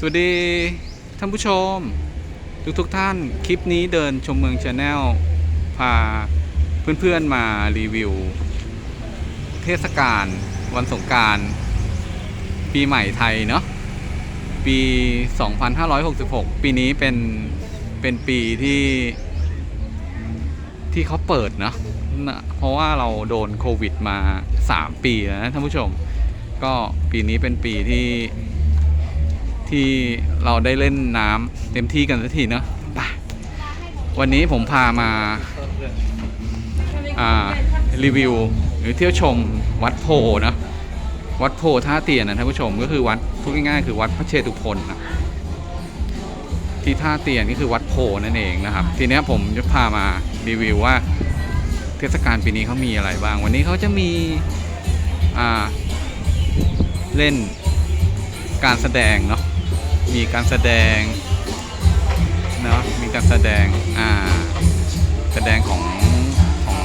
สวัสดีท่านผู้ชม ทุกทุกๆท่านคลิปนี้เดินชมเมืองชาแนลพาเพื่อนๆมารีวิว เทศกาลวันสงการปีใหม่ไทยเนาะปี 2566 ปีนี้เป็นเป็นปีที่ที่เขาเปิดเนาะนะเพราะว่าเราโดนโควิดมา 3 ปีแล้วนะท่านผู้ชม ก็ปีนี้เป็นปีที่ ที่เราได้เล่นน้ำเต็มที่กันสักทีเนาะไปวันนี้ผมพามาารีวิวหรือเที่ยวชมวัดโพนะวัดโพท่าเตียนนะท่านผู้ชมก็คือวัดพูดง่ายๆคือวัดพระเชตุพนนะที่ท่าเตียนก็คือวัดโพนั่นเองนะครับ ทีนี้ผมจะพามารีวิวว่าเทศกาลปีนี้เขามีอะไรบ้าง วันนี้เขาจะมีเล่นการแสดงเนาะ มีการแสดงเนาะมีการแสดงอ่าแสดงของของ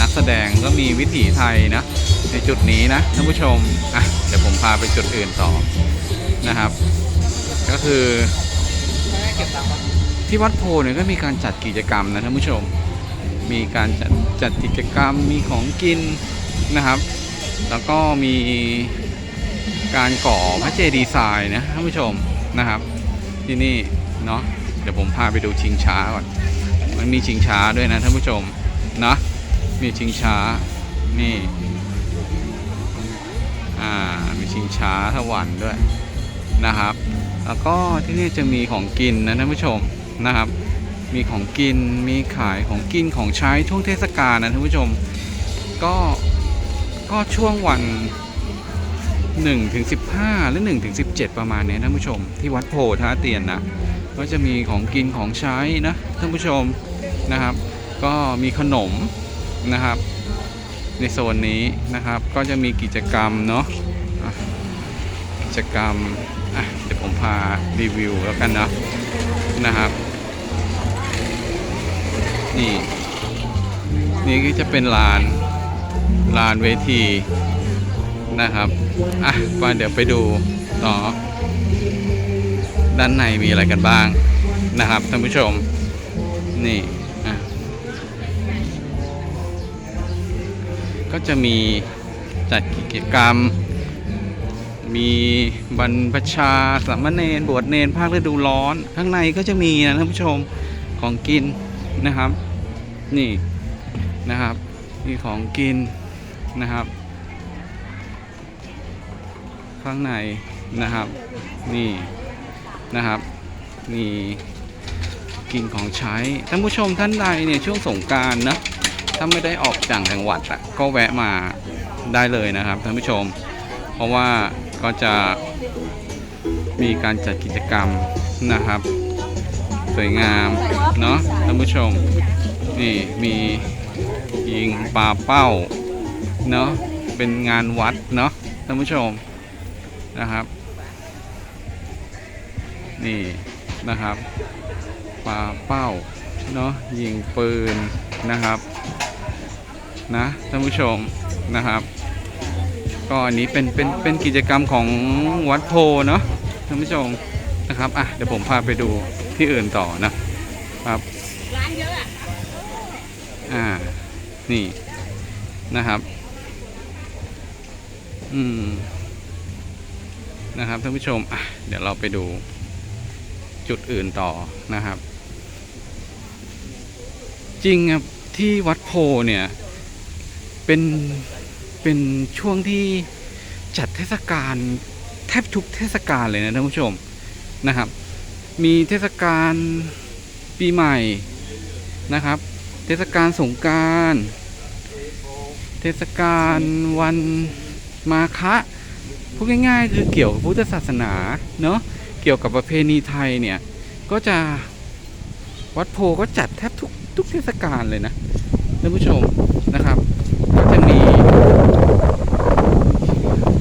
นักแสดงก็มีวิถีไทยนะในจุดนี้นะท่านผู้ชมอะเดี๋ยวผมพาไปจุดอื่นต่อนะครับ ก็คือที่วัดโพเนี่ยก็มีการจัดกิจกรรมนะท่านผู้ชม มีการจัดจัดกิจกรรมมีของกินนะครับ แล้วก็มีการก่อพระเจดีย์ทรายนะท่านผู้ชม นะครับ ที่นี่เนาะเดี๋ยวผมพาไปดูชิงช้าก่อน มันมีชิงช้าด้วยนะท่านผู้ชมเนาะมีชิงช้านี่อ่ามีชิงช้าสวรรค์ด้วยนะครับ แล้วก็ที่นี่จะมีของกินนะท่านผู้ชมนะครับ มีของกินมีขายของกินของใช้ช่วงเทศกาลนะท่านผู้ชม ก็ก็ช่วงวัน 1ถึง15หรือ1ถึง17 ประมาณนี้ยท่านผู้ชม ที่วัดโพท่าเตียนนะ ก็จะมีของกินของใช้นะท่านผู้ชมนะครับ ก็มีขนมนะครับ ในโซนนี้นะครับ ก็จะมีกิจกรรมเนาะะกิจกรรมเดี๋ยวผมพารีวิวแล้วกันนะนะครับนี่นี่ก็จะเป็นลานลานเวที นะครับอะมาเดี๋ยวไปดูต่อ ด้านในมีอะไรกันบ้างนะครับท่านผู้ชม นี่อะก็จะมีจัดกิจกรรม มีบรรพชาสามเณรบวชเนรภาคฤดูร้อน ข้างในก็จะมีนะท่านผู้ชมของกินนะครับ นี่นะครับมีของกินนะครับ ข้างในนะครับ นี่นะครับมีกินของใช้ท่านผู้ชมท่านใดเนี่ยช่วงสงการนะถ้าไม่ได้ออกจากจังหวัดอะก็แวะมาได้เลยนะครับท่านผู้ชม เพราะว่าก็จะมีการจัดกิจกรรมนะครับ สวยงามเนาะท่านผู้ชมนี่มียิงปลาเป้าเนาะเป็นงานวัดเนาะท่านผู้ชม นะครับ นี่นะครับปลาเป้าเนาะยิงปืนนะครับนะท่านผู้ชมนะครับ ก็อันนี้เป็นเป็นเป็นกิจกรรมของวัดโพเนาะท่านผู้ชมนะครับอะเดี๋ยวผมพาไปดูที่อื่นต่อนะครับอ่านี่นะครับ อืม นะครับท่านผู้ชมเดี๋ยวเราไปดูจุดอื่นต่อนะครับ จริงครับที่วัดโพเนี่ย เป็นเป็นช่วงที่จัดเทศกาลแทบทุกเทศกาลเลยนะท่านผู้ชมนะครับ มีเทศกาลปีใหม่นะครับ เทศกาลสงการ เทศกาลวันมาฆะ พูดง่ายๆ คือเกี่ยวกับพุทธศาสนาเนาะเกี่ยวกับประเพณีไทยเนี่ยก็จะวัดโพก็จัดแทบทุกทุกเทศกาลเลยนะท่านผู้ชมนะครับ ก็จะมี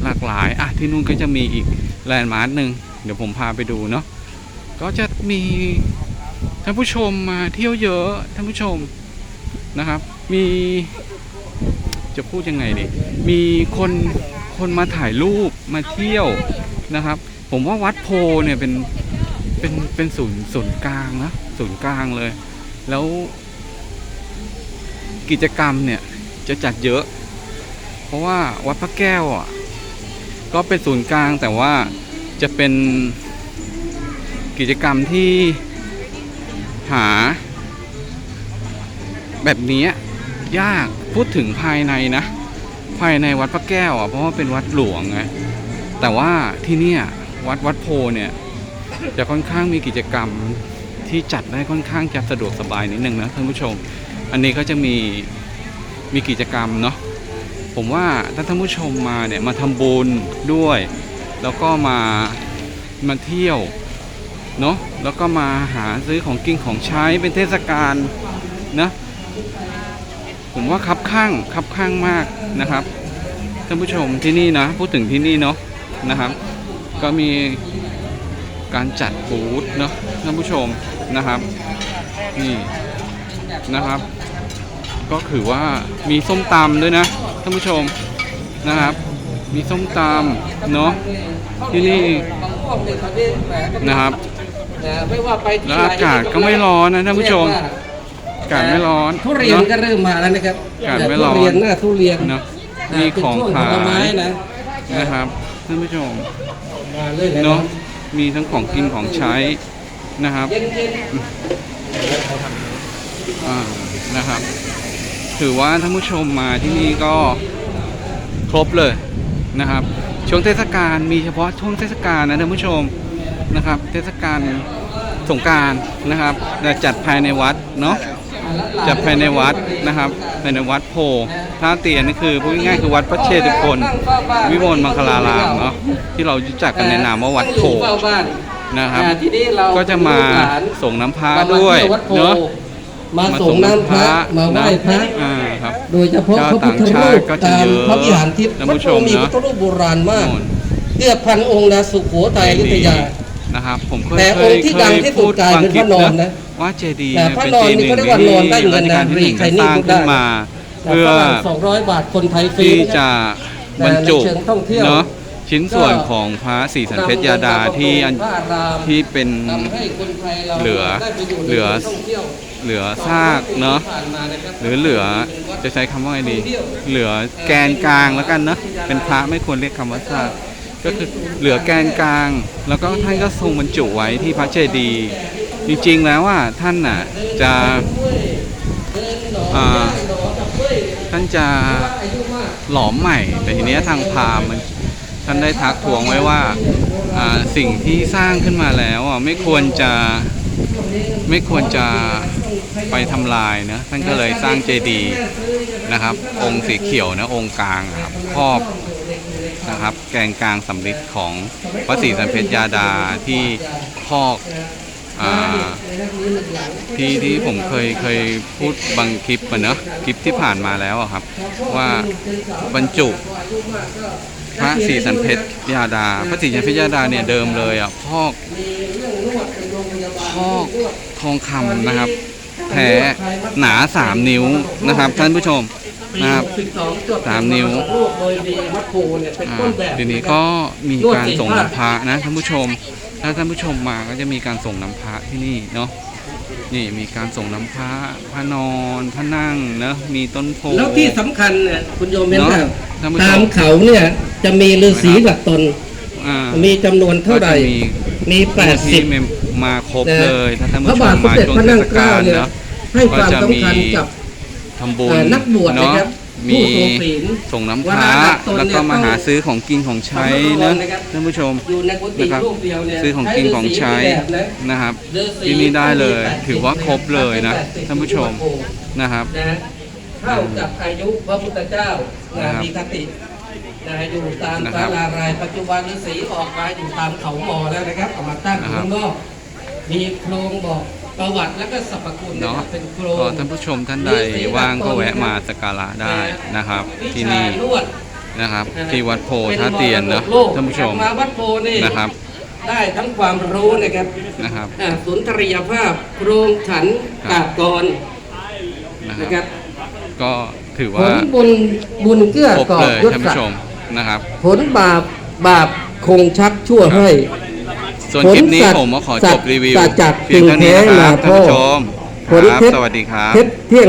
หลากหลายอะที่นู่นก็จะมีอีกแลนด์มาร์คหนึ่งเดี๋ยวผมพาไปดูเนาะก็จะมีท่านผู้ชมมาเที่ยวเยอะท่านผู้ชมนะครับ มี จะพูดยังไงดีมีคนคนมาถ่ายรูปมาเที่ยวนะครับ ผมว่าวัดโพเนี่ยเป็นเป็นเป็นศูนย์ศูนย์กลางนะศูนย์กลางเลย แล้วกิจกรรมเนี่ยจะจัดเยอะ เพราะว่าวัดพระแก้วอะก็เป็นศูนย์กลางแต่ว่าจะเป็นกิจกรรมที่หาแบบนี้ ยากพูดถึงภายในนะ ภายในวัดพระแก้วอะเพราะว่าเป็นวัดหลวงไงแต่ว่าที่เนี่ยวัดวัดโพเนี่ยจะค่อนข้างมีกิจกรรมที่จัดได้ค่อนข้างจะสะดวกสบายนิดนึงนะท่านผู้ชม อันนี้ก็จะมีมีกิจกรรมเนาะผมว่าถ้าท่านผู้ชมมาเนี่ยมาทำบุญด้วย แล้วก็มามาเที่ยวเนาะแล้วก็มาหาซื้อของกินของใช้เป็นเทศกาลนะ ผมว่าคับข้างคับข้างมากนะครับท่านผู้ชมที่นี่นะพูดถึงที่นี่เนาะนะครับ ก็มีการจัดบูธเนาะท่านผู้ชมนะครับนี่นะครับ ก็คือว่ามีส้มตำด้วยนะท่านผู้ชมนะครับ มีส้มตำเนาะที่นี่นะครับไม่ว่าไปที่แล้วอากาศก็ไม่ร้อนนะท่านผู้ชมอา กาศไม่ร้อนทุเรียนเนาะก็เริ่มมาแล้วนะครับอากาศไม่ร้อนทุเรียนหน้าทุเรียนเนาะอ่ามีเป็นของช่วขายผลไม้นะนะครับท่านผู้ชมมาเลยนะเนาะมีทั้งของกินของใช้นะครับเย็นเย็นอ่านะครับ ถือว่าท่านผู้ชมมาที่นี่ก็ครบเลยนะครับ ช่วงเทศกาลมีเฉพาะช่วงเทศกาลนะท่านผู้ชมนะครับ เทศกาลสงกรารนะครับแต่จัดภายในวัดเนาะ จัดภายในวัดนะครับภายในวัดโพท่าเตียนนี่คือพูดง่ายๆคือวัดพระเชตุพนวิมลมังคลารามเนาะที่เรารู้จักกันในนามว่าวัดโพเฝ้าบ้านนะครับอ่าทีนี้เราก็จะมาลูกหลานส่งน้ำพระมาด้วยที่วัดโพเนาะมาส่งน้ำพระมาไหว้พระอ่าครับโดยเฉพาะชาวพระพุทธต่างชารูติปก็จะตามเยอะพระวิหารทิพย์ท่านวัดผู้ชโพมมีเนพอะระพุทธรูปโบราณมากโน่นเกือบพันองค์นะสุโขทัยอยุธยา นะครับผมเคยแต่เคองยค์ที่เคดังยที่สุพูดดกลายฟังเป็นคลิพประนอนนะ นะว่าเจดีย์แต่เนี่ยพระเป็นนอเจนดีนี่ย์เขาเรียกว่านอนได้เงินนะที่รีใครนี่สร้างพูดได้ ขึ้นมาแต่เพื่อฝรั่งสองร้อยบาทคนไทยฟรีที่จะบรรจุในเชิงท่องเที่ยวเนาะชิ้นส่วนของพระศรีสันเพชรยาดาที่อันพระอารามที่เป็น ทำให้คนไทยเราเหลือได้ไปยู่ในเหลือ ท่องเที่ยวเหลือซากเนาะผ่านมานะครับ หรือเหลือจะใช้คำว่าไงดี เหลือแกนกลางแล้วกันเนอะเป็นพระไม่ควรเรียกคำว่าซาก ก็คือเหลือแกนกลาง แล้วก็ท่านก็ทรงบรรจุไว้ที่พระเจดีย์จริงๆแล้วว่าท่านน่ะจะท่านจะหลอมใหม่ แต่ทีเนี้ยทางพราหมณ์มันท่านได้ทักทวงไว้ว่าสิ่งที่สร้างขึ้นมาแล้วอะไม่ควรจะไม่ควรจะไปทำลายนะท่านก็เลยสร้างเจดีย์นะครับ องค์สีเขียวนะองค์กลางครับครอบ นะครับ แกนกลางสำริดของพระศรีสันเพชรยาดาที่พอกที่ที่ผมเคยเคยพูดบางคลิปอะเนอะคลิปที่ผ่านมาแล้วอะครับ ว่าบรรจุพระศรีสันเพชรยาดา พระศรีสันเพชรยาดาเนี่ยเดิมเลยอะพอกพอกทองคำนะครับ แท้หนา3นิ้วนะครับท่านผู้ชม นะครับสามนิ้วรูปโดยมีวัดโพเนี่ยเป็นอ่าต้นแบบทีนี้ก็มีการส่งน้ำพระนะท่านผู้ชม ถ้าท่านผู้ชมมาก็จะมีการส่งน้ำพระที่นี่เนาะนี่มีการส่งน้ำพระพระนอนพระนั่งเนาะมีต้นโพแล้วที่สำคัญเนี่ยคุณโยมเห็นไหมเนาะท่านผู้ชมตามเขาเนี่ยจะมีฤาษีหลักตนอ่ามีจำนวนเท่าไหร่ก็จะมีมีแปดสิบที่มาครบเลยถ้าท่านพผู้ระชบามทสมมาเด็จช่วงพระเทนั่งศเกล้ากาลเนี่ยเนาะให้ความสำคัญกับ ทำบุญเอ่อนักบวชเนาะนะครับมีผู้ทรงศีลส่งน้ำพเวระลาดับตนเนี่ยแล้วก็มาต้องหาซื้อของกินของใช้ระนะวังนะครับท่านผู้ชมอยู่ในกุฏินะครับรูปเดียวเนี่ยซื้อของกินของใช้ฤาษีแบบนะนะครับฤาษีที่นี่ได้เลยก็มีถือว่าครบเลยนะแปดสิบท่านผู้ชมนะครับนะฮะเท่ากับอายุพระพุทธเจ้านะนะครับมีคตินะฮะอยู่ตามนะครัศาบลารายปัจจุบันฤาษีออกมาอยู่ตามเขาหมอแล้วนะครับเอามาตั้งอนะยู่ครับข้างนอกมีโครงบอก ประวัติแล้วก็สรรพคุณนะเนาะครับเป็นโครงก็ท่านผู้ชมท่านใดว่างก็แวะมาสักการะได้นะครับ ที่นี่วิชานวดนะครับ ที่วัดโพท่าเตียนเนาะป็มรดกโลกท่านผู้ชมมาวัดโพนี่นะครับ ได้ทั้งความรู้นะครับนะครับอ่าสุนทรียภาพโครงฉันครับกาบกรนะคนะครัรับบก็ถือผว่าลบุญบุญเกื้อครบกอเลบยยศท่านศัผู้กชดิ์มนะครับ ผลบาปบาปคงชักชั่วให้ ส่วนคลิปนี้ผมก็ขอจบรีวิวสัจจากเพียงเท่านี้นะครับจริงแท้ท่านผู้ชมผลครับเท็จสวัสดีครับเท็จเที่ยง